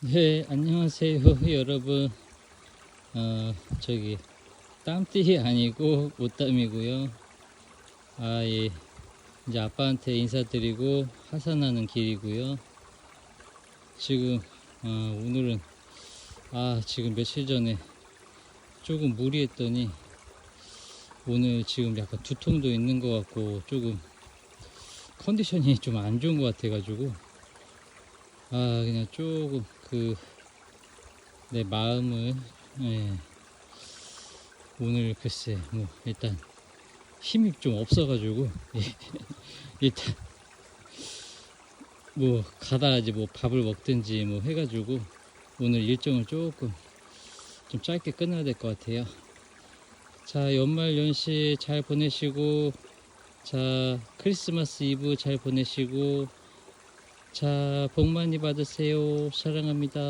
네, 안녕하세요, 여러분. 어, 저기, 땀띠 아니고 옷땀이고요. 아, 예. 이제 아빠한테 인사드리고 하산하는 길이고요. 지금, 어, 오늘은, 아, 지금 며칠 전에 조금 무리했더니, 오늘 지금 약간 두통도 있는 것 같고, 조금 컨디션이 좀 안 좋은 것 같아가지고, 아 그냥 조금 그 내 마음을 예, 오늘 글쎄 뭐 일단 힘이 좀 없어가지고 예, 일단 뭐 가다 이제 뭐 밥을 먹든지 뭐 해가지고 오늘 일정을 조금 좀 짧게 끝내야 될 것 같아요. 자 연말 연시 잘 보내시고 자 크리스마스 이브 잘 보내시고 자, 복 많이 받으세요. 사랑합니다.